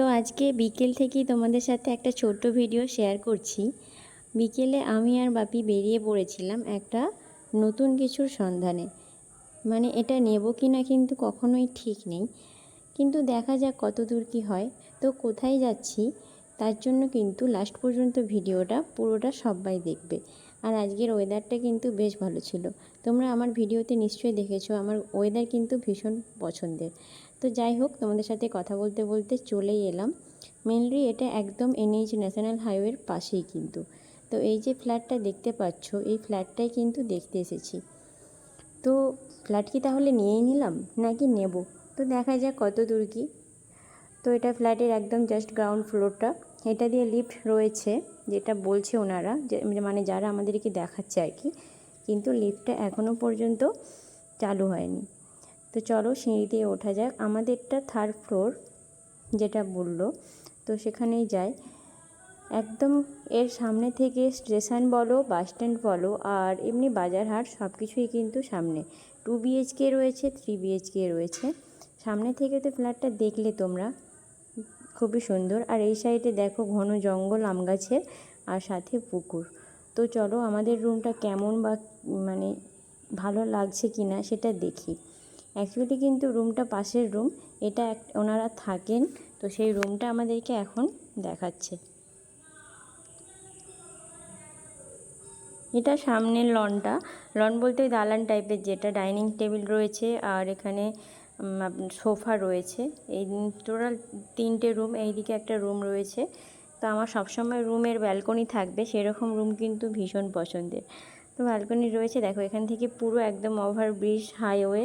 তো আজকে বিকেল থেকেই তোমাদের সাথে একটা ছোট্ট ভিডিও শেয়ার করছি। বিকেলে আমি আর বাপি বেরিয়ে পড়েছিলাম একটা নতুন কিছুর সন্ধানে। মানে এটা নেব কি না কিন্তু কখনোই ঠিক নেই। কিন্তু দেখা যাক কত দূর কী হয়। তো কোথায় যাচ্ছি, তার জন্য কিন্তু লাস্ট পর্যন্ত ভিডিওটা পুরোটা সবাই দেখবে। আর আজকের ওয়েদারটা কিন্তু বেশ ভালো ছিল। তোমরা আমার ভিডিওতে নিশ্চয়ই দেখেছ, আমার ওয়েদার কিন্তু ভীষণ পছন্দের। তো যাই হোক, তোমাদের সাথে কথা বলতে বলতে চলেই এলাম। মেনলি এটা একদম এনএইচ ন্যাশনাল হাইওয়ের পাশেই কিন্তু। তো এই যে ফ্ল্যাটটা দেখতে পাচ্ছ, এই ফ্ল্যাটটাই কিন্তু দেখতে এসেছি। তো ফ্ল্যাট কি তাহলে নিয়েই নিলাম, নাকি নেব? তো দেখা যাক কত দূর কি। তো এটা ফ্ল্যাটের একদম জাস্ট গ্রাউন্ড ফ্লোরটা এটা দিয়ে লিফট রয়েছে, যেটা বলছে ওনারা, যে মানে যারা আমাদেরকে দেখাচ্ছে আর কি। কিন্তু লিফটটা এখনও পর্যন্ত চালু হয়নি। তো চলো সিঁড়ি দিয়ে ওঠা যাক। আমাদেরটা থার্ড ফ্লোর যেটা বলল, তো সেখানেই যাই। একদম এর সামনে থেকে স্টেশন বলো, বাস স্ট্যান্ড বলো, আর এমনি বাজার হাট সব কিছুই কিন্তু সামনে। টু বিএইচকে রয়েছে থ্রি বিএইচকে রয়েছে। সামনে থেকে তো ফ্ল্যাটটা দেখলে তোমরা। খুবই সুন্দর। আর এই সাইডে দেখো ঘন জঙ্গল, আম গাছের আর সাথে পুকুর। তো চলো আমাদের রুমটা কেমন বা মানে ভালো লাগছে কি না সেটা দেখি। অ্যাকচুয়ালি কিন্তু রুমটা পাশের রুম। এটা এক, ওনারা থাকেন, তো সেই রুমটা আমাদেরকে এখন দেখাচ্ছে। এটা সামনের লনটা। লন বলতে দালান টাইপের যেটা ডাইনিং টেবিল রয়েছে, আর এখানে সোফা রয়েছে। এই টোটাল তিনটে রুম, এইদিকে একটা রুম রয়েছে। তো আমার সবসময় রুমের ব্যালকনি থাকবে, সেরকম রুম কিন্তু ভীষণ পছন্দের। তো ব্যালকনি রয়েছে, দেখো এখান থেকে পুরো একদম ওভার ব্রিজ হাইওয়ে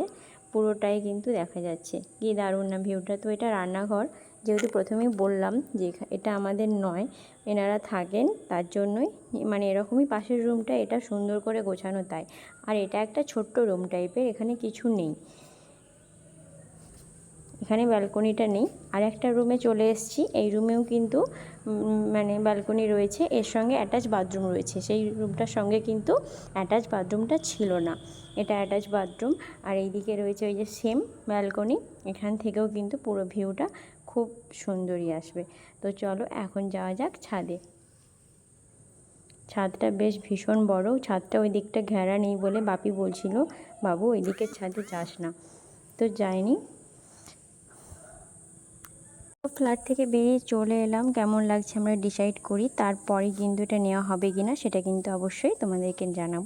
পুরোটাই কিন্তু দেখা যাচ্ছে। কি দারুণ না ভিউটা তো এটা রান্নাঘর, যেহেতু প্রথমেই বললাম যে এটা আমাদের নয়, এনারা থাকেন, তার জন্যই মানে এরকমই পাশের রুমটা, এটা সুন্দর করে গোছানো তাই। আর এটা একটা ছোট্ট রুম টাইপের এখানে কিছু নেই। এখানে ব্যালকনিটা নেই। আর একটা রুমে চলে এসেছি। এই রুমেও কিন্তু মানে ব্যালকনি রয়েছে। এর সঙ্গে অ্যাটাচ বাথরুম রয়েছে। সেই রুমটার সঙ্গে কিন্তু অ্যাটাচ বাথরুমটা ছিল না। এটা অ্যাটাচ বাথরুম আর এইদিকে রয়েছে ওই যে সেম ব্যালকনি এখান থেকেও কিন্তু পুরো ভিউটা খুব সুন্দরই আসবে। তো চলো এখন যাওয়া যাক ছাদে। ছাদটা বেশ ভীষণ বড়। ছাদটা ওই দিকটা ঘেরা নেই বলে বাপি বলছিল, বাবু ওই দিকের ছাদে যাস না। তো যাইনি। ফ্ল্যাট থেকে বেরিয়ে চলে এলাম। কেমন লাগছে আমরা ডিসাইড করি, তারপরে কিন্তু এটা নেওয়া হবে কিনা সেটা কিন্তু অবশ্যই তোমাদেরকে জানাব।